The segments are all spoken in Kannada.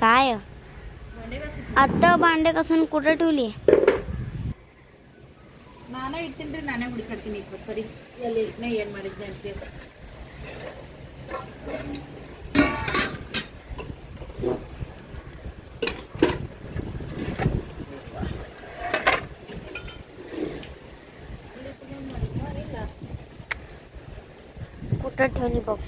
काय भांडे घासायचं. आता भांडे कसून कुठे ठेवली ನಾನೇ ಇಡ್ತೀನಿ ರೀ ನಾನೇ ಹುಡುಕಾಡ್ತೀನಿ ಇಪ್ಪತ್ತು ಸರಿ ಎಲ್ಲಿ ಇಡ್ತೀನಿ ಏನು ಮಾಡಿದ್ದೆ ಅಂತ कुठं ठेवली बघ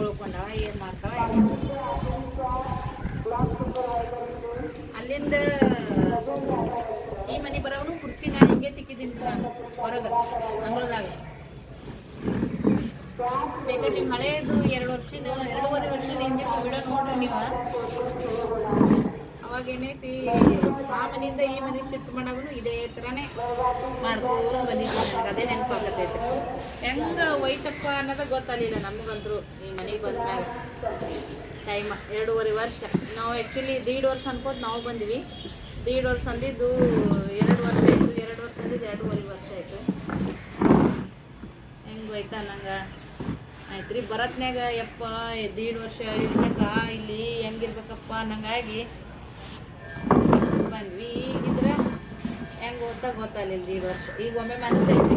ಉಳ್ಕೊಂಡಾಳ ಏನು ಮಾಡ್ತಾಳ ಅಲ್ಲಿಂದ ಈ ಮನೆ ಬರೋವನು ನಾ ಹಿಂಗೆ ತಿಕ್ಕಿದ್ದೀನಿ ನಾನು, ಹೊರಗೆ, ಅಂಗಳದಾಗ. ಬೇಕಾದ್ರೆ ನೀವು ಎರಡು ವರ್ಷದ ಎರಡೂವರೆ ವರ್ಷದ ಹಿಂದಿನ ಬಿಡೋ ನೋಡ್ರಿ ನೀವು. ಅವಾಗ ಏನೈತಿ ಆ ಮನೆಯಿಂದ ಈ ಮನೆ ಶಿಫ್ಟ್ ಮಾಡಾಗೂ ಇದೇ ಥರನೇ ಮಾಡ್ಕೊಂಡು ಬಂದಿದ್ವಿ. ಅದೇ ನೆನಪಾಗತ್ತೈತೆ. ಹೆಂಗ ಒಯ್ತಪ್ಪ ಅನ್ನೋದ ಗೊತ್ತಾಗಲಿಲ್ಲ ನಮಗಂತರು ಈ ಮನೆಗೆ ಬಂದ ಮ್ಯಾಗ ಟೈಮ್ ಎರಡೂವರೆ ವರ್ಷ. ನಾವು ಆ್ಯಕ್ಚುಲಿ ದೀಡ್ ವರ್ಷ ಅನ್ಕೋತ ನಾವು ಬಂದ್ವಿ. ದೀಡ್ ವರ್ಷ ಅಂದಿದ್ದು ಎರಡು ವರ್ಷ ಆಯಿತು. ಎರಡು ವರ್ಷ ಅಂದಿದ್ದು ಎರಡೂವರೆ ವರ್ಷ ಆಯಿತು. ಹೆಂಗೆ ಹೋಯ್ತಾ ನಂಗೆ ಆಯ್ತು ರೀ ಬರತ್ನ್ಯಾಗ ಯಪ್ಪ, ದೀಡ್ ವರ್ಷ ಇರ್ಬೇಕಾ? ಇಲ್ಲಿ ಹೆಂಗಿರ್ಬೇಕಪ್ಪ ಅನ್ನಂಗಾಗಿ ಬಂದ್ವಿ ಈಗಿದ್ರೆ ಹೆಂಗೆ ಓದ್ತಾ ಗೊತ್ತಾಗಲಿಲ್ಲ ಈ ವರ್ಷ. ಈಗ ಒಮ್ಮೆ ಮನಸ್ಸೈತಿ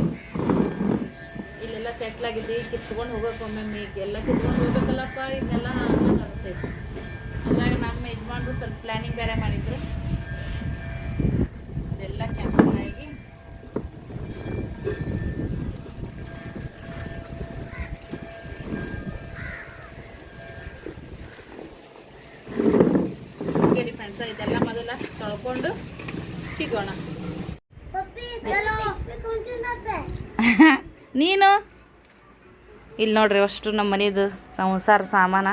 ಇಲ್ಲೆಲ್ಲ ಸೆಟ್ಲ್ ಈಗ ಕಿತ್ಕೊಂಡು ಹೋಗೋಕೆ ಒಮ್ಮೆ ಈಗ ಎಲ್ಲ ಕಿತ್ಕೊಂಡು ಹೋಗ್ಬೇಕಲ್ಲಪ್ಪ ಇದನ್ನೆಲ್ಲ ಅನ್ನಂಗೆ ಅನಿಸ್ತೈತಿ ಅದ್ರಾಗ ನಮ್ಮ ಯಜಮಾನ್ರು ಸ್ವಲ್ಪ ಪ್ಲ್ಯಾನಿಂಗ್ ಬೇರೆ ಮಾಡಿದ್ರು ಅದೆಲ್ಲ ಕ್ಯಾನ್ಸಲ್ ಆಗಿ ಓಕೆ ರೀ ಫ್ರೆಂಡ್ಸ ಇದೆಲ್ಲ ಮೊದಲ ತೊಳ್ಕೊಂಡು ಸಿಗೋಣ. ನೀನು? ಇಲ್ಲಿ ನೋಡ್ರಿ ಅಷ್ಟು ನಮ್ಮ ಮನೇದು ಸಂಸಾರ ಸಾಮಾನ.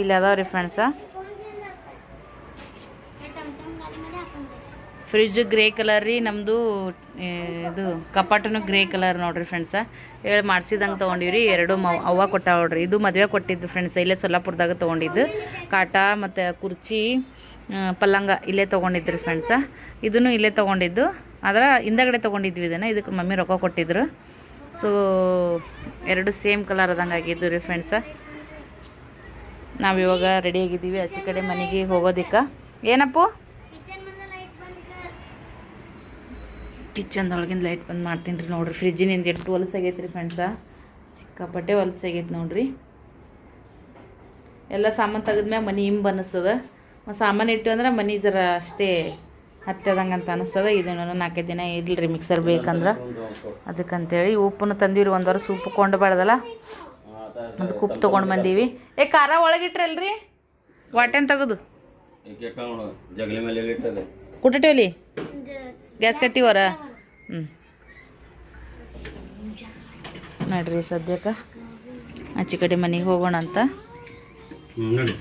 ಇಲ್ಲಿ ಅದಾವ್ರಿ ರೀ ಫ್ರೆಂಡ್ಸ ಫ್ರಿಜ್ ಗ್ರೇ ಕಲರ್ ರೀ ನಮ್ಮದು ಇದು ಕಪಾಟನು ಗ್ರೇ ಕಲರ್ ನೋಡ್ರಿ ಫ್ರೆಂಡ್ಸ ಹೇಳಿ ಮಾಡ್ಸಿದಂಗೆ ತೊಗೊಂಡಿವ್ರಿ ಎರಡು ಮವ್ ಅವ್ವ ನೋಡ್ರಿ. ಇದು ಮದುವೆ ಕೊಟ್ಟಿದ್ದು ಫ್ರೆಂಡ್ಸ್ ಇಲ್ಲೇ ಸೊಲ್ಲಾಪುರದಾಗ ತೊಗೊಂಡಿದ್ದು. ಕಾಟ ಮತ್ತು ಕುರ್ಚಿ ಪಲ್ಲಂಗ ಇಲ್ಲೇ ತೊಗೊಂಡಿದ್ರಿ ಫ್ರೆಂಡ್ಸ ಇದನ್ನು ಇಲ್ಲೇ ತೊಗೊಂಡಿದ್ದು. ಅದರ ಹಿಂದಗಡೆ ತೊಗೊಂಡಿದ್ವಿ ಇದನ್ನು. ಇದಕ್ಕೆ ಮಮ್ಮಿ ರೊಕ್ಕ ಕೊಟ್ಟಿದ್ರು. ಸೊ ಎರಡು ಸೇಮ್ ಕಲರ್ ಆದಂಗೆ ಆಗಿದ್ದು ರೀ ಫ್ರೆಂಡ್ಸ ನಾವು ಇವಾಗ ರೆಡಿ ಆಗಿದ್ದೀವಿ. ಅಷ್ಟು ಕಡೆ ಮನೆಗೆ ಹೋಗೋದಿಕ್ಕೆ. ಏನಪ್ಪು? ಕಿಚನ್ದೊಳಗಿಂದ ಲೈಟ್ ಬಂದ್ ಮಾಡ್ತೀನಿ ರೀ ನೋಡ್ರಿ. ಫ್ರಿಜ್ಜಿನಿಂದ ಎಷ್ಟು ಹೊಲಸಾಗೈತೆ ರೀ ಫ್ರೆಂಡ್ಸ ಸಿಕ್ಕಾಪಟ್ಟೆ ಹೊಲಸಾಗೈತೆ ನೋಡ್ರಿ. ಎಲ್ಲ ಸಾಮಾನು ತೆಗೆದ್ಮ್ಯಾಗ ಮನೆ ಹಿಂಬ್ ಸಾಮಾನು ಇಟ್ಟು ಅಂದ್ರೆ ಮನೆ ಜರ ಅಷ್ಟೇ ಹತ್ತದಂಗೆ ಅಂತ ಅನಿಸ್ತದೆ. ಇದನ್ನು ನಾಲ್ಕೈದು ದಿನ ಇರ್ಲಿ ಮಿಕ್ಸರ್ ಬೇಕಂದ್ರೆ. ಅದಕ್ಕಂತೇಳಿ ಉಪ್ಪನ್ನು ತಂದಿವ್ರಿ ಒಂದು ವಾರ ಸೂಪ್ ಕೊಂಡು ಬಾರ್ದಲ್ಲ. ಅದಕ್ಕೆ ಉಪ್ಪು ತೊಗೊಂಡು ಬಂದೀವಿ. ಏ ಖಾರ ಒಳಗಿಟ್ರಲ್ರಿ? ವಾಟೆನ್ ತೆಗೆದು. ಕುಟ್ಟಟೇಲಿ ಗ್ಯಾಸ್ ಕಟ್ಟಿವರ ಹ್ಞೂ ನಡ್ರಿ ಸದ್ಯಕ್ಕೆ. ಆಚೆ ಕಡೆ ಮನೆಗೆ ಹೋಗೋಣ ಅಂತ ನೋಡಿ.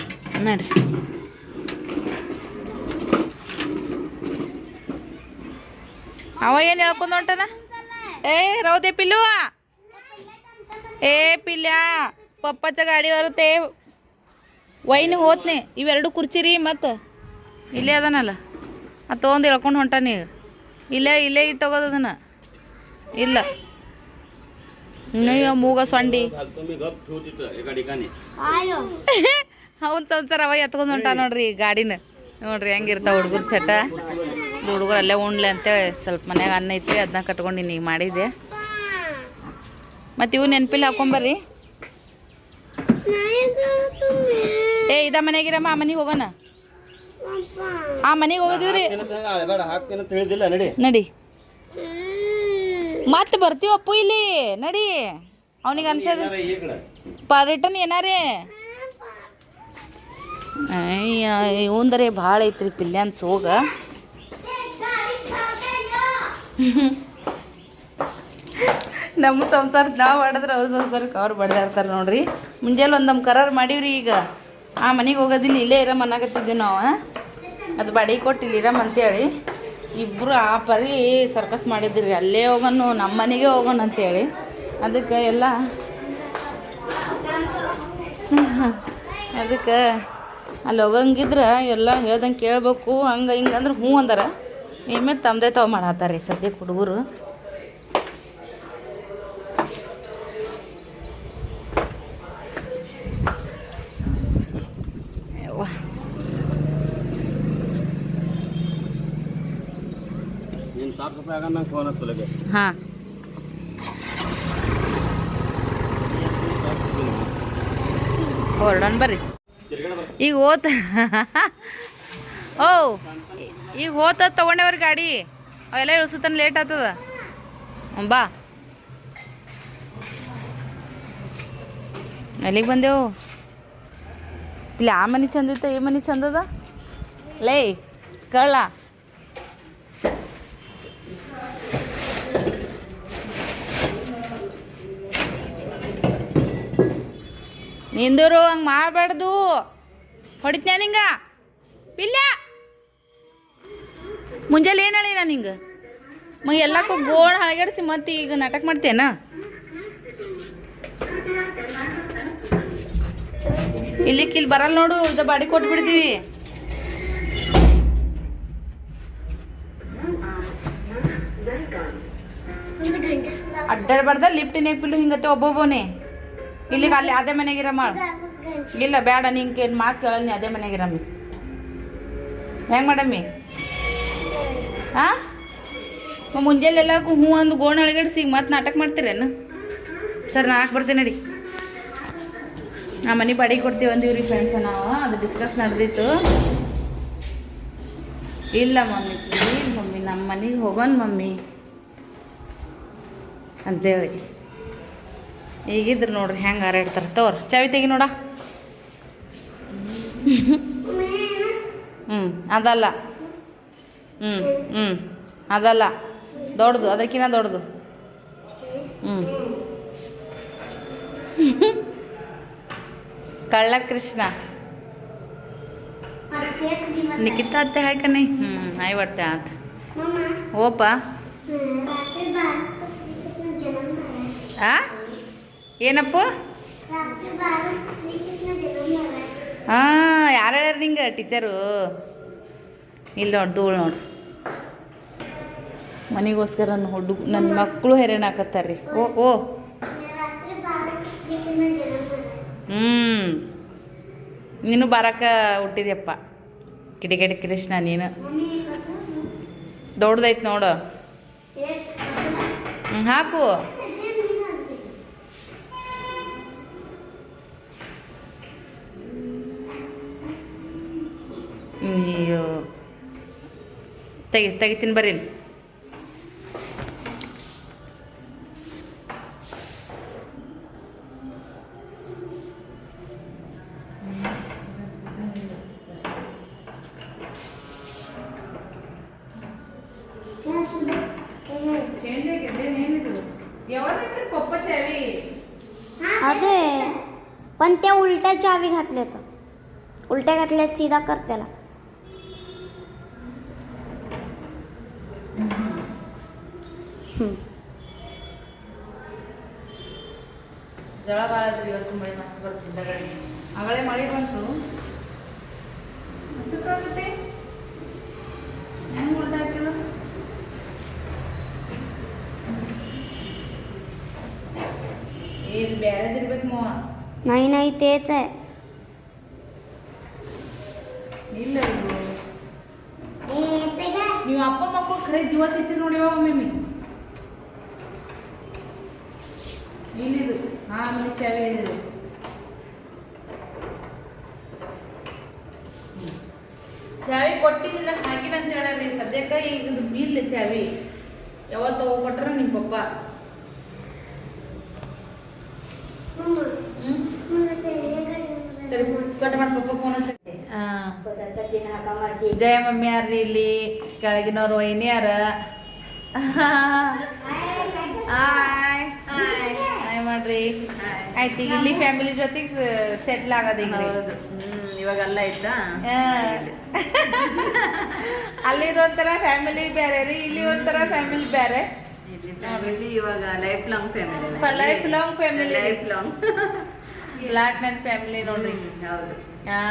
ನಡ್ರಿ. ಅವ ಏನು ಹೇಳ್ಕೊಂಡು ಏ, ರೌದೆ ಪಿಲ್ಲುವ. ಏ ಪಿಲ್ಯಾ ಚ ಗಾಡಿ ಬರುತ್ತೆ. ವೈನ್ ಹೋತ್ನೆ, ಇವೆರಡು ಕುರ್ಚಿರಿ ಮತ್ತು ಇಲ್ಲೇ ಅದನಲ್ಲ. ಅದು ತೊಗೊಂಡು ಹೇಳ್ಕೊಂಡು ಹೊಂಟಾನ ಇಲ್ಲೇ ಇಲ್ಲೇ ಇಟ್ಟು ಅದನ ಇಲ್ಲ. ನೀವು ಮೂಗ ಸೊಂಡಿ. ಅವನ್ ಸಂಸಾರ ಅವ ಎತ್ಕೊಂಡು ಹೊಂಟ ನೋಡ್ರಿ ಗಾಡಿನ. ನೋಡ್ರಿ ಹೆಂಗಿರ್ತಾವ ಹುಡುಗರು ಚಟ. ಹುಡುಗರು ಅಲ್ಲೇ ಉಣ್ಲೆ ಅಂತೇಳಿ ಸ್ವಲ್ಪ ಮನ್ಯಾಗ ಅನ್ನ ಐತ್ರಿ ಅದನ್ನ ಕಟ್ಕೊಂಡಿನಿ ಈಗ ಮಾಡಿದ್ದೆ. ಮತ್ತು ಇವು ನೆನಪಿಲ್ಲ ಹಾಕೊಂಬರ್ರಿ ಏ, ಇದ ಮನೆಗಿರಮ್ಮ ಆ ಮನೆಗೆ ಹೋಗೋಣ. ಆ, ಮನೆಗೆ ಹೋಗೋದಿವ್ರಿ. ನಡಿ. ಮತ್ತೆ ಬರ್ತೀವಪ್ಪು ಇಲ್ಲಿ, ನಡಿ. ಅವನಿಗೆ ಅನ್ಸದ. ಪರ್ಯಟನ್ ಏನಾರೇ. ಇವಂದರೆ ಭಾಳ ಐತ್ರಿ ಪಿಲ್ಯಾನ್ ಸೋಗ ನಮ್ಮ ಸಂಸಾರ ನಾವು ಮಾಡಿದ್ರೆ ಅವ್ರ ಸಂಸಾರಕ್ಕೆ ಅವ್ರು ಬಡ್ದಾಡ್ತಾರೆ ನೋಡ್ರಿ. ಮುಂಜಾನೆ ಒಂದು ನಮ್ಮ ಕರಾರು ಮಾಡೀವ್ರಿ ಈಗ. ಆ ಮನೆಗೆ ಹೋಗೋದಿಲ್ಲ ಇಲ್ಲೇ ಇರಮ್ ಅನ್ನಕತ್ತಿದ್ವಿ ನಾವು ಅದು ಬಾಡಿಗೆ ಕೊಟ್ಟು ಇಲ್ಲಿ ಇರಮ್ ಅಂತೇಳಿ. ಇಬ್ಬರು ಆ ಪರಿ ಸರ್ಕಸ್ ಮಾಡಿದ್ರಿ. ಅಲ್ಲೇ ಹೋಗೋಣ ನಮ್ಮ ಮನೆಗೆ ಹೋಗೋಣ ಅಂತೇಳಿ. ಅದಕ್ಕೆ ಎಲ್ಲ ಅದಕ್ಕೆ ಅಲ್ಲಿ ಹೋಗಂಗಿದ್ರೆ ಎಲ್ಲ ಹೇಳ್ದಂಗೆ ಕೇಳಬೇಕು. ಹಂಗೆ ಹಿಂಗೆ ಅಂದ್ರೆ ಹ್ಞೂ ಅಂದಾರ. ಇನ್ಮೇಲೆ ತಮ್ಮದೇ ತಾವು ಮಾಡತ್ತಾರ ಸದ್ಯಕ್ಕೆ ಹುಡುಗರು. ಹಾ. ಹೊರಡೋಣ ಬರ್ರಿ. ಈಗ ಓತ ಓ. ಈಗ ಹೋತ ತಗೊಂಡೇವ್ರಿ ಗಾಡಿ? ಅವೆಲ್ಲ ಇಳಿಸುತ್ತಾನ ಲೇಟ್ ಆಗ್ತದ. ಬಾ. ಎಲ್ಲಿಗೆ ಬಂದೆವು? ಇಲ್ಲಿ ಆ ಮನೆ ಚಂದ ಇತ್ತ, ಈ ಮನೆ ಚಂದದ? ಲೇ ಕಳ್ಳ ನಿಂದರು ಹಂಗೆ ಮಾಡಬಾರ್ದು ಹೊಡಿತ್ಯಾ ನಿಂಗ? ಪಿಲ್ಲ ಮುಂಜಾನೆ ಏನು ನಾನು ನಿಂಗೆ? ಮ ಎಲ್ಲಕ್ಕೂ ಗೋಳ್ ಹಳಗಡಿಸಿ ಮತ್ತೆ ಈಗ ನಾಟಕ ಮಾಡ್ತೇನ? ಇಲ್ಲಿಕ್ಕೆ ಇಲ್ಲಿ ಬರಲ್ಲ ನೋಡು ಇದು ಬಾಡಿ ಕೊಟ್ಟು ಬಿಡ್ತೀವಿ. ಅಡ್ಡಾಡ್ಬಾರ್ದ ಲಿಫ್ಟ್ ಪಿಲ್ಲು ಹಿಂಗತ್ತೆ ಒಬ್ಬೊಬ್ಬನೇ. ಇಲ್ಲಿಗೆ ಅಲ್ಲಿ ಅದೇ ಮನೆಗಿರ ಮಾಡ. ಇಲ್ಲ ಬೇಡ ನಿಂಗೆ ಏನು ಮಾತು ಕೇಳಲ್ಲ ನೀ ಅದೇ ಮನೆಗಿರಮ್ಮಿ ಹೆಂಗೆ ಮಾಡಮ್ಮಿ? ಹಾಂ ಮುಂಜಾನೆ ಎಲ್ಲಕ್ಕೂ ಹ್ಞೂ ಅಂದು ಗೋಣ ಅಳಗಡಿಸಿ ಮತ್ತೆ ನಾಟಕ ಮಾಡ್ತೀರೇನು? ಸರ್ ನಾ ಹಾಕಿ ಬರ್ತೇನೆ ನಡಿ. ನಾ ಮನೆ ಬಾಡಿಗೆ ಕೊಡ್ತೀವಿ ಅಂದಿವ್ರಿ ಫ್ರೆಂಡ್ಸ್ ನಾವು ಅದು ಡಿಸ್ಕಸ್ ನಡೆದಿತ್ತು ಇಲ್ಲ ಮಮ್ಮಿ ಪ್ಲೀಸ್ ಮಮ್ಮಿ ನಮ್ಮ ಮನೆಗೆ ಹೋಗೋಣ ಮಮ್ಮಿ ಅಂತೇಳಿ. ಈಗಿದ್ರು ನೋಡ್ರಿ ಹೆಂಗೆ ಹಾರಾಡ್ತಾರೆ ತೋರ್, ಚಾವಿ ತೆಗಿ ನೋಡ. ಹ್ಞೂ ಅದಲ್ಲ. ಹ್ಞೂ ಹ್ಞೂ ಅದಲ್ಲ. ದೊಡ್ಡದು ಅದಕ್ಕಿಂತ ದೊಡ್ಡದು. ಹ್ಞೂ ಕಳ್ಳ ಕೃಷ್ಣ ನಿಖಿತ ಅತ್ತೆ ಹಾಕನಿ ಹ್ಞೂ ಆಯ್ ಬರ್ತೆ ಆತ. ಓಪ. ಆ? ಏನಪ್ಪ? ಹಾಂ ಯಾರ್ಯಾರು ನಿಂಗೆ ಟೀಚರು ಇಲ್ಲ ನೋಡಿ, ಧೂಳು ನೋಡಿ. ಮನೆಗೋಸ್ಕರ ನನ್ನ ಹುಡುಗ ನನ್ನ ಮಕ್ಕಳು ಹೆರೇನ್ ಹಾಕತ್ತಾರ ರೀ ಓ ಓ. ಹ್ಞೂ ನೀನು ಬರಕ ಹುಟ್ಟಿದ್ಯಪ್ಪ. ಕಿಡಿಗಡಿ ಕೃಷ್ಣ, ನೀನು. ದೊಡ್ಡದೈತೆ ನೋಡು. ಹಾಕು. ಅಯ್ಯೋ. ತೆಗಿ ತೆಗಿತೀನಿ ಬರ್ರಿ ಇಲ್ಲಿ. पप्पा चावी अरे पण त्या उलट्या चावी घातल्या तर उलट्या घातल्या सीधा कर त्याला ಜಳ ಬಾಳದ್ರಿ ಇವತ್ತು ಮಳೆ ಮಸ್ತ್ ಬರ್ತಿದ್ದ ಗಾಡಿ ಆಗಲೇ ಮಳೆ ಬಂತು ಹಸಿರಾಗುತ್ತೆ ಹೆಂಗ್ ಉಲ್ಟಾ ಹಾಕಿಲ್ಲ ಇದು ಬ್ಯಾರೆದಿರ್ಬೇಕು ಮಾವ नाही नाही तेच आहे ಇಲ್ಲ ಇದು ನೀವು ಅಪ್ಪ ಮಕ್ಕಳು ಖರೆ ಜೀವ ತಿಂತೀರಿ ನೋಡಿ ಮಮ್ಮಿ ಇಲ್ಲಿದು ಹಾ ಚವಿ ಚಾವಿ ಇದೆ ಚಾವಿ ಕೊಟ್ಟಿದ್ದಿಲ್ಲ ಹಾಕಿಲ್ಲ ಅಂತ ಹೇಳಿ ಸದ್ಯಕ್ಕೆ ಈಗ ಬೀಲ್ ಚಾವಿ. ಯಾವತ್ತು ಕೊಟ್ರ ನಿಮ್ಮ ಪಪ್ಪ. ಜಯ ಮಮ್ಮಿ ಯಾರ್ರಿ ಇಲ್ಲಿ? ಕೆಳಗಿನವ್ರು ವೈನಿ ಯಾರ? ಹಾಯ್ ನೋಡ್ರಿ ಆಯ್ತು ಈಗ ಇಲ್ಲಿ ಫ್ಯಾಮಿಲಿ ಜೊತೆಗೆ ಸೆಟ್ಲ್ ಆಗೋದು ಈಗ ಆಯ್ತಾ ಅಲ್ಲಿ ಒಂಥರ ಫ್ಯಾಮಿಲಿ ಬೇರೆ ರೀ ಇಲ್ಲಿ ಒಂಥರ ಫ್ಯಾಮಿಲಿ ಬೇರೆ ಫ್ಯಾಮಿಲಿ ಇವಾಗ life long family life long family life long ನನ್ ಫ್ಯಾಮಿಲಿ ನೋಡ್ರಿ. ಹೌದು. ಹಾ.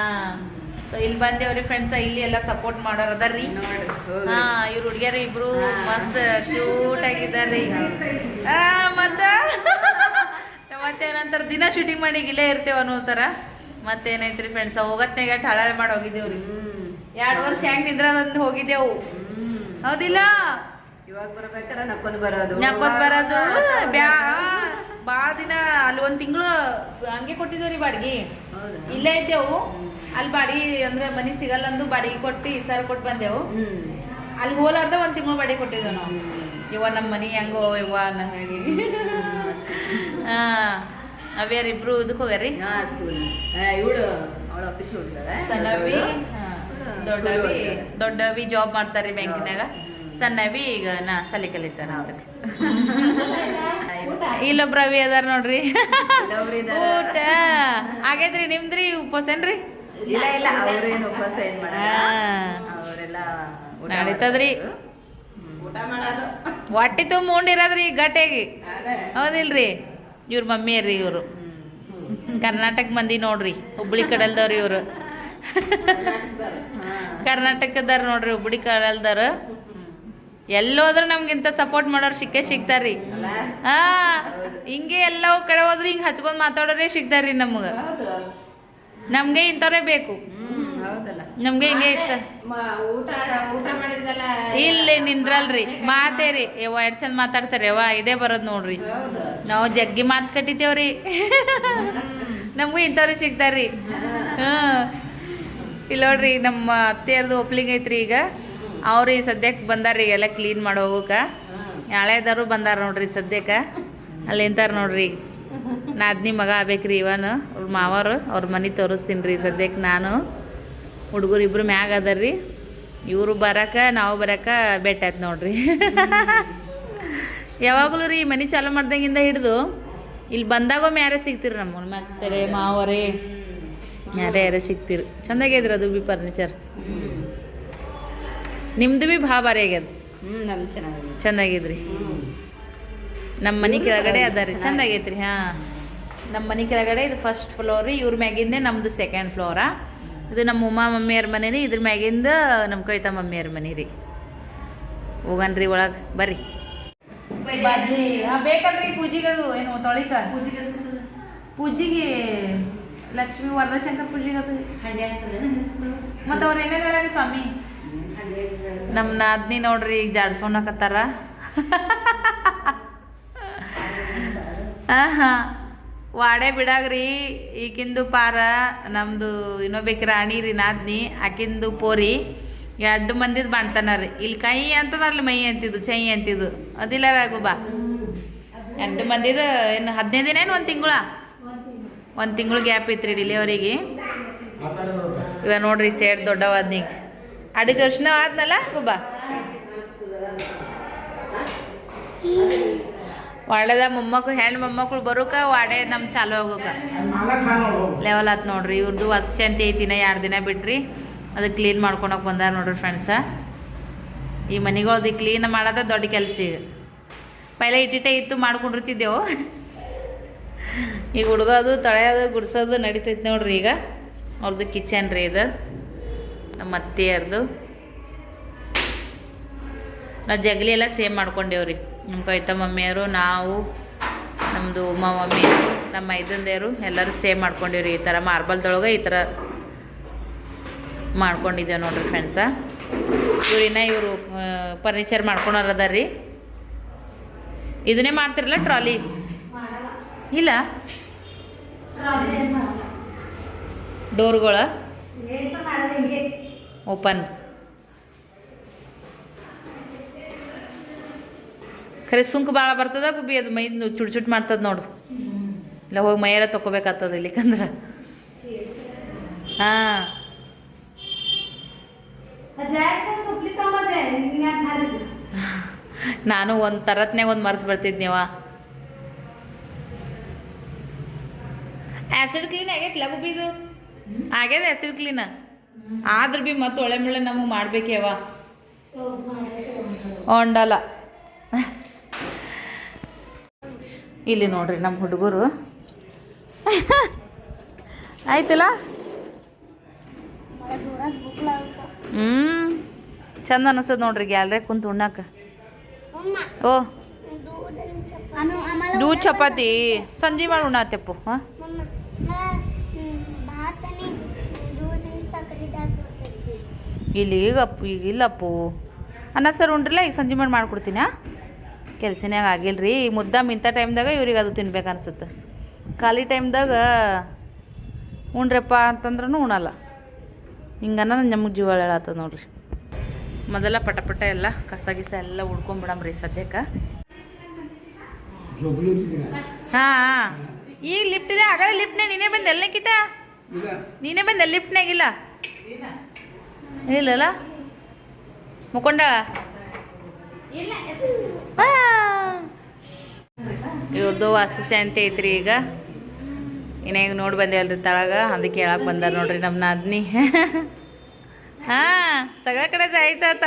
ಸೊ ಇಲ್ಲಿ ಬಂದೇವ್ರಿ ಫ್ರೆಂಡ್ಸ್ ಇಲ್ಲಿ ಎಲ್ಲ ಸಪೋರ್ಟ್ ಮಾಡೋರ್ ಅದಾರ್ರಿ. ಹಾ ಇವ್ರ ಹುಡುಗಿಯರು ಇಬ್ರು. ಮಸ್ತ್ ಕ್ಯೂಟ್ ಆಗಿದ್ದಾರೆ ಆ, ಮತ್ತ ನಂತರ ದಿನ ಶೂಟಿಂಗ್ ಮಾಡಿ ಇಲ್ಲೇ ಇರ್ತೇವ ಅನ್ನೋ ತರ ಮತ್ತೇನೈತ್ರಿ ಫ್ರೆಂಡ್ಸ್ ಹೋಗತ್ನಾಗ ಠಾಳ ಮಾಡಿ ಹೋಗಿದ್ದೇವ್ರಿ ಎರಡು ವರ್ಷ ಹೆಂಗ್ ನಿಂದ್ರ ಹೋಗಿದ್ದೇವು. ಹೌದಿಲ್ಲ? ಇವಾಗ ಬರ್ಬೇಕಾರ ನಕ್ಕೊಂದ್ ಬರೋದು. ನಕ್ಕೊಂದ್ ಬರೋದು. ಬ್ಯಾ ಬಾಳ ದಿನ ಅಲ್ಲಿ ಒಂದ್ ತಿಂಗಳು ಹಂಗೆ ಕೊಟ್ಟಿದ್ದೇವ್ರಿ ಬಾಡಿಗೆ. ಇಲ್ಲೇ ಇದ್ದೇವು. ಅಲ್ಲಿ ಬಾಡಿ ಅಂದ್ರೆ ಮನಿ ಸಿಗಲ್ಲ ಅಂದು ಬಾಡಿಗೆ ಕೊಟ್ಟು ಈ ಸಾರಿ ಕೊಟ್ಟು ಬಂದೆವು. ಅಲ್ಲಿ ಹೋಲಾರ್ದ ಒಂದ್ ತಿಂಗಳು ಬಾಡಿಗೆ ಕೊಟ್ಟಿದ್ದೇವು ನಾವು. ಇವ ನಮ್ಮ ಮನಿ ಹೆಂಗೋ ಇವ ನಂಗಾಗಿ ಹಾ. ಅವ್ಯಾರ ಇಬ್ರು ಇದಕ್ಕೆ ಹೋಗ್ಯಾರಿ ಹಾ ಸ್ಕೂಲ್ ಇವಳು ಅವಳ ಆಫೀಸ್ ಹೋಗ್ತಾಳೆ. ಸಣ್ಣವಿ ದೊಡ್ಡವಿ ದೊಡ್ಡವಿ ಜಾಬ್ ಮಾಡ್ತಾರ್ರಿ ಬ್ಯಾಂಕಿನಾಗ. ಸಣ್ಣವಿ ಈಗ ನಾ ಸಲಿ ಕಲಿತಾರ ಇಲ್ಲೊಬ್ರು ಅವಿ ಅದಾರ ನೋಡ್ರಿ. ಊಟ. ಆಗೈತ್ರಿ ನಿಮ್ದ್ರಿ ಇಲ್ಲ ಇಲ್ಲ ಅವ್ರೇನು ಉಪವಾಸ ಏನ್ ಮಾಡಲ್ಲ. ಹಾ. ಅವರೆಲ್ಲ ಊಟ ನಡೀತದ್ರಿ. ಮಾಡ್ತಾರೆ. ಹೊಟ್ಟಿ ತುಂಬ ಉಂಡಿರೋದ್ರಿ ಗಟ್ಟಿಯಾಗಿ ಹೌದಿಲ್ರಿ? ಇವ್ರ ಮಮ್ಮಿ ರೀ ಇವರು ಕರ್ನಾಟಕ ಮಂದಿ ನೋಡ್ರಿ ಹುಬ್ಳಿ ಕಡಲ್ದವ್ರು ಇವರು. ಕರ್ನಾಟಕದವ್ರ ನೋಡ್ರಿ ಹುಬ್ಳಿ ಕಡಲ್ದವ್ರು. ಎಲ್ಲೋದ್ರು ನಮ್ಗಿಂತ ಸಪೋರ್ಟ್ ಮಾಡೋರು ಸಿಕ್ಕೇ ಸಿಗ್ತಾರ್ರಿ? ಹಾ ಹಿಂಗೆ ಎಲ್ಲ ಕಡೆ ಹೋದ್ರೆ ಹಿಂಗ್ ಹಚ್ಕೊಂಡ್ ಮಾತಾಡೋರೇ ಸಿಗ್ತಾರ್ರಿ ನಮ್ಗ. ನಮಗೆ ನಮ್ಗೆ ಇಂಥವ್ರೇ ಬೇಕು. ಹೌದಲ್ಲ? ನಮ್ಗೆ ಹಿಂಗೆ ಇಷ್ಟ? ಊಟ ಇಲ್ಲಿ ನಿಂದ್ರಲ್ರಿ. ಮಾತೇರಿ. ಯವ್ವ ಎಷ್ಟ್ ಚಂದ ಮಾತಾಡ್ತಾರೆ. ಯವ್ವ ಇದೇ ಬರೋದ್ ನೋಡ್ರಿ. ನಾವು ಜಗ್ಗಿ ಮಾತು ಕಟ್ಟಿದ್ದೇವ್ರಿ. ನಮಗೂ ಇಂಥವ್ರು ಸಿಗ್ತಾರ್ರಿ. ಹ್ಮ್ ಇಲ್ಲ ನೋಡ್ರಿ ನಮ್ಮ ಅತ್ತೆಯರ್ದು ಒಪ್ಲಿಂಗ್ ಐತ್ರಿ ಈಗ. ಅವ್ರು ಈ ಸದ್ಯಕ್ಕೆ ಬಂದಾರ್ರಿ ಎಲ್ಲ ಕ್ಲೀನ್ ಮಾಡಿ ಹೋಗಕ್ಕ ಯಾಳೆದಾರು ಬಂದಾರ ನೋಡ್ರಿ ಸದ್ಯಕ್ಕೆ ಅಲ್ಲಿ ನಿಂತಾರ ನೋಡ್ರಿ. ನಾದ್ನಿ ಮಗ ಆಗ್ಬೇಕ್ರಿ ಇವನು. ಅವ್ರ ಮಾವರು ಅವ್ರ ಮನೆ ತೋರಿಸ್ತೀನಿ ರೀ ಸದ್ಯಕ್ಕೆ ನಾನು. ಹುಡುಗರು ಇಬ್ರು ಮ್ಯಾಗ ಅದಾರ್ರಿ. ಇವರು ಬರಕ ನಾವು ಬರಕ ಬೆಟ್ಟ ಆಯ್ತು ನೋಡ್ರಿ. ಯಾವಾಗಲೂ ರೀ ಮನೆ ಚಾಲು ಮಾಡ್ದಂಗಿಂದ ಹಿಡಿದು ಇಲ್ಲಿ ಬಂದಾಗ ಯಾರೇ ಸಿಗ್ತೀರಿ ನಮ್ಮ ಮತ್ತೆ ಮಾವರೇ. ಯಾರೇ ಯಾರೇ ಸಿಗ್ತೀರಿ. ಚಂದಾಗಿದ್ರಿ ಅದು ಬಿ ಫರ್ನಿಚರ್ ನಿಮ್ಮದು ನಿಮ್ದು ಬಿ ಭಾಳ ಭಾರಿ ಆಗ್ಯದ. ಚೆನ್ನಾಗಿದ್ರಿ ನಮ್ಮ ಮನೆ ಕೆಳಗಡೆ ಅದ ರೀ ಚಂದಾಗೈತ್ರಿ ಹಾಂ. ನಮ್ಮ ಮನೆ ಕೆಳಗಡೆ ಇದು ಫಸ್ಟ್ ಫ್ಲೋರ್ ರೀ ಇವ್ರ ಮ್ಯಾಗಿಂದೆ ನಮ್ದು ಸೆಕೆಂಡ್ ಫ್ಲೋರಾ ಇದು ನಮ್ಮ ಉಮಾ ಮಮ್ಮಿಯವ್ರ ಮನೆ ರೀ ಇದ್ರ ಮ್ಯಾಗಿಂದ ನಮ್ಮ ಕವಿತಾ ಮಮ್ಮಿಯವ್ರ ಮನೆ ರೀ. ಹೋಗನ್ರಿ ಒಳಗೆ ಬರ್ರಿ. ಹಾಂ ಬೇಕಲ್ರಿ ಪೂಜೆಗೆ ಅದು ಏನು ತೊಳಿಕ? ಪೂಜಿಗೆ ಲಕ್ಷ್ಮಿ ವರದಶಂಕರ್ ಪೂಜೆಗೆ ಅದು ಮತ್ತು ಅವ್ರು ಏನೇನು ಸ್ವಾಮಿ? ನಮ್ಮ ನಾದ್ನಿ ನೋಡ್ರಿ ಈಗ ಜಾಡ್ಸೋಣಕತ್ತಾರ. ಆಹಾ. ವಾಡೆ ಬಿಡಾಗ್ರಿ, ಈಕಿಂದು ಪಾರ ನಮ್ದು ಇನ್ನೊಬೇಕಿ ರಾಣಿ ರೀ ನಾದ್ನಿ, ಆಕಿಂದು ಪೋರಿ, ಎರಡು ಮಂದಿದ್ ಬಾಣ್ತಾನ ರೀ ಇಲ್ಲಿ ಕೈ ಅಂತದಲ್ಲ ಮೈ ಅಂತಿದ್ದು ಚೈ ಅಂತಿದ್ದು ಅದಿಲ್ಲ ರಾಘುಬಾ ಎರಡು ಮಂದಿದ ಏನು ಹದಿನೈದು ದಿನ ಏನು ಒಂದು ತಿಂಗಳ? ಒಂದು ತಿಂಗಳು ಗ್ಯಾಪ್ ಐತ್ರಿ ಡಿಲಿವರಿಗೆ ಇವಾಗ ನೋಡ್ರಿ ಸೇಡ್ ದೊಡ್ಡವಾದ್ನಿಗೆ ಅಡಿಚ ವರ್ಷನೂ ಆದ್ನಲ್ಲ ಗುಬ್ಬಾ ಒಳ್ಳೆದ ಮೊಮ್ಮಕ್ಳು ಹೆಣ್ಣು ಮೊಮ್ಮಕ್ಳು ಬರೋಕ ವಾಡೆ ನಮ್ಮ ಚಾಲು ಹೋಗೋಕ ಲೆವೆಲ್ ಆತ್ ನೋಡ್ರಿ ಇವ್ರದ್ದು ವಸಂತಿ ಐತಿನ ಎರಡು ದಿನ ಬಿಟ್ರಿ ಅದು ಕ್ಲೀನ್ ಮಾಡ್ಕೊಳಕ್ ಬಂದಾರ ನೋಡ್ರಿ ಫ್ರೆಂಡ್ಸ ಈ ಮನೆಗಳದ್ದು ಕ್ಲೀನ್ ಮಾಡೋದ ದೊಡ್ಡ ಕೆಲಸ ಈಗ. ಪೈಲೆ ಇಟ್ಟಿಟ್ಟೆ ಇತ್ತು ಮಾಡ್ಕೊಂಡಿರ್ತಿದ್ದೆವು. ಈಗ ಹುಡುಗೋದು, ತೊಳೆಯೋದು, ಗುಡ್ಸೋದು ನಡೀತೈತಿ ನೋಡ್ರಿ ಈಗ. ಅವ್ರದ್ದು ಕಿಚನ್ ರೀ ಇದು. ನಮ್ಮ ಅತ್ತೆಯರ್ದು. ನಾವು ಜಗಲಿ ಎಲ್ಲ ಸೇಮ್ ಮಾಡ್ಕೊಂಡೇವ್ರಿ. ನಮ್ಮ ಕವಿತಾ ಮಮ್ಮಿಯವರು ನಾವು ನಮ್ಮದು ಉಮಾ ಮಮ್ಮಿಯವರು ನಮ್ಮ ಐದಂದೇರು ಎಲ್ಲರೂ ಸೇವ್ ಮಾಡ್ಕೊಂಡಿವ್ರಿ ಈ ಥರ ಮಾರ್ಬಲ್ದೊಳಗೆ ಈ ಥರ ಮಾಡ್ಕೊಂಡಿದ್ದೇವೆ ನೋಡ್ರಿ ಫ್ರೆಂಡ್ಸ ಇವ್ರಿನ ಇವರು ಫರ್ನಿಚರ್ ಮಾಡ್ಕೊಳೋರ್ ಅದಾರ ರೀ ಇದನ್ನೇ ಮಾಡ್ತಿರಲ್ಲ ಟ್ರಾಲಿ ಇಲ್ಲ? ಡೋರ್ಗಳ ಓಪನ್ ಖರೆ ಸುಂಕ ಭಾಳ ಬರ್ತದ ಗುಬ್ಬಿ ಅದು ಮೈ ಚುಟ್ ಚುಟ್ ಮಾಡ್ತದ ನೋಡು. ಇಲ್ಲ ಹೋಗಿ ಮೈಯಾರ ತಗೋಬೇಕಾಗ್ತದ ಇಲ್ಲಿಕಂದ್ರ. ಹಾಂ. ನಾನು ಒಂದು ತರತ್ನಾಗ ಒಂದು ಮರ್ತು ಬರ್ತಿದ್ನಿವ. ಆಸಿಡ್ ಕ್ಲೀನ್ ಆಗೈತಿ ಬೀದು ಆಗ್ಯದ ಆ್ಯಸಿಡ್ ಕ್ಲೀನ್ ಆದ್ರೆ ಬಿ ಮತ್ತೆ ಒಳ್ಳೆ ಮುಳ್ಳೆ ನಮಗೆ ಮಾಡ್ಬೇಕೇವ. ಇಲ್ಲಿ ನೋಡ್ರಿ ನಮ್ಮ ಹುಡುಗರು. ಆಯ್ತಿಲ್ಲ? ಹ್ಞೂ ಚಂದ ಅನಿಸ್ತದ ನೋಡ್ರಿ ಗ್ಯಾಲ್ರಿ ಕುಂತು ಉಣ್ಣಾಕ. ಓ, ದೂ ಚಪಾತಿ. ಸಂಜೆ ಮಾಡಿ ಉಣ್ಣಾತೆಪ್ಪು. ಹಾಂ? ಇಲ್ಲಿ ಈಗ ಇಲ್ಲಪ್ಪು. ಅನ್ನ ಸರ್ ಉಂಡ್ರಲ್ಲ, ಈಗ ಸಂಜೆ ಮಾಡಿ ಮಾಡ್ಕೊಡ್ತೀನಿ? ಹಾಂ ಕೆಲ್ಸನ್ಯಾಗ ಆಗಿಲ್ಲ ರೀ ಮುದ್ದಾಮ್ ಇಂಥ ಟೈಮ್ದಾಗ ಇವ್ರಿಗೆ ಅದು ತಿನ್ಬೇಕು ಅನ್ಸುತ್ತೆ. ಖಾಲಿ ಟೈಮ್ದಾಗ ಉಣ್ರಪ್ಪ ಅಂತಂದ್ರೂ ಉಣಲ್ಲ. ಹಿಂಗನ್ನ ನಮಗೆ ಜೀವ ಹೇಳತ್ತದ ನೋಡ್ರಿ. ಮೊದಲ ಪಟ ಪಟ ಎಲ್ಲ ಕಸ ಗಿಸ ಎಲ್ಲ ಉಡ್ಕೊಂಬಿಡಮ್ರಿ ಸದ್ಯಕ್ಕೆ. ಹಾಂ ಈಗ ಲಿಫ್ಟ್ ಇದೆ. ಆಗಲೇ ಲಿಫ್ಟ್ನೇ ನೀನೇ ಬಂದು. ಎಲ್ಲಕ್ಕಿತ ನೀನೇ ಬಂದೆ. ಲಿಫ್ಟ್ನಾಗಿಲ್ಲ ಇಲ್ಲಲ್ಲ? ಮುಕೊಂಡಾಳ? ಇವ್ರದ್ದು ವಾಸ್ತುಶಾಂತಿ ಐತ್ರಿ ಈಗ. ಇನ್ನ ಈಗ ನೋಡಿ ಬಂದೆ ಅಲ್ರಿ ತಳಗ. ಅದಕ್ಕೆ ಹೇಳಕ್ ಬಂದಾರ ನೋಡ್ರಿ ನಮ್ಮ ನಾದ್ನಿ. ಹಾ, ಸಗಳ ಕಡೆ ಜಾಯ್ತಾತ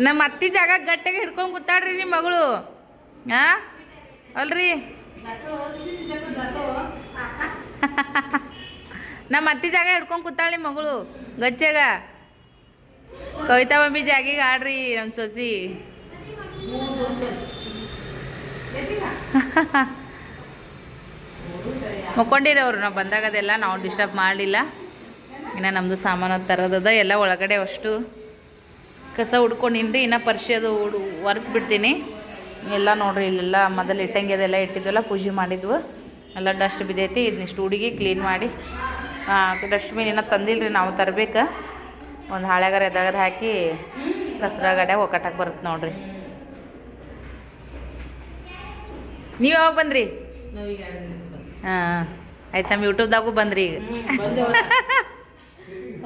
ನಮ್ಮ ಅತ್ತಿ ಜಾಗ ಗಟ್ಟಿಗೆ ಹಿಡ್ಕೊಂಡ್ ಕೂತಾಡ್ರಿ ನಿಮ್ಮ ಮಗಳು. ಹಾ? ಅಲ್ರಿ? ನಮ್ಮ ಅತ್ತಿ ಜಾಗ ಹಿಡ್ಕೊಂಡ್ ಕೂತಾಳ ಮಗಳು ಗಚ್ಚಾಗ ಕವಿತಾ ಮಮ್ಮಿ ಜಾಗಿಗೆ ಆಡ್ರಿ ನಮ್ಮ ಸೊಸಿ. ಮುಕ್ಕೊಂಡಿರಿ ಅವ್ರು ನಾವು ಬಂದಾಗ ಅದೆಲ್ಲ ನಾವು ಡಿಸ್ಟರ್ಬ್ ಮಾಡಲಿಲ್ಲ. ಇನ್ನು ನಮ್ಮದು ಸಾಮಾನು ತರೋದದ ಎಲ್ಲ ಒಳಗಡೆ ಅಷ್ಟು. ಕಸ ಹುಡ್ಕೊಂಡಿನ್ರಿ ಇನ್ನು ಪರ್ಶಿ ಅದು ಹುಡು ಒರೆಸ್ಬಿಡ್ತೀನಿ. ಎಲ್ಲ ನೋಡ್ರಿ, ಇಲ್ಲೆಲ್ಲ ಮೊದಲು ಇಟ್ಟಂಗೆ ಅದೆಲ್ಲ ಇಟ್ಟಿದ್ವಲ್ಲ, ಪೂಜೆ ಮಾಡಿದ್ವು. ಎಲ್ಲ ಡಸ್ಟ್ ಬಿದ್ದೈತಿ ಇದನ್ನಿಷ್ಟು ಹುಡುಗಿ ಕ್ಲೀನ್ ಮಾಡಿ. ಡಸ್ಟ್ಬಿನ್ ಇನ್ನೂ ತಂದಿಲ್ರಿ, ನಾವು ತರ್ಬೇಕು. ಒಂದು ಹಾಳೆಗಾರ ಎದಾಗದ ಹಾಕಿ ಕಸರ ಗಡೆ ಒಕ್ಕಟಕ್ಕೆ ಬರುತ್ತೆ ನೋಡ್ರಿ. ನೀವು ಯಾವಾಗ ಬಂದ್ರಿ? ಹಾಂ ಆಯ್ತು ನಮ್ಮ ಯೂಟ್ಯೂಬ್ದಾಗೂ ಬಂದ್ರಿ ಈಗ.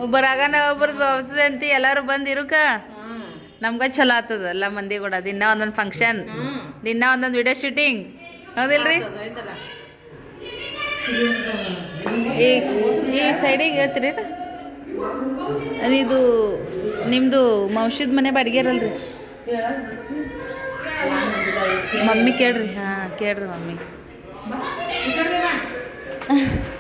ಒಬ್ಬರಾಗ ಒಬ್ರದ್ದು ಅಂತ ಎಲ್ಲರೂ ಬಂದಿರುಕ ನಮ್ಗೆ ಚಲೋ ಆಗ್ತದ ಎಲ್ಲ ಮಂದಿ ಕೂಡ. ದಿನ ಒಂದೊಂದು ಫಂಕ್ಷನ್ ದಿನ ಒಂದೊಂದು ವಿಡಿಯೋ ಶೂಟಿಂಗ್ ಹೌದಿಲ್ರಿ? ಈ ಈ ಸೈಡಿಗೆ ಹೇಳ್ತೀರಿ ಇದು ನಿಮ್ಮದು ಮೌಷದ ಮನೆ ಬಾಡಿಗೆ ಇರಲ್ರಿ. ಮಮ್ಮಿ ಕೇಳ್ರಿ ಹಾಂ ಕೇಳ್ರಿ ಮಮ್ಮಿ.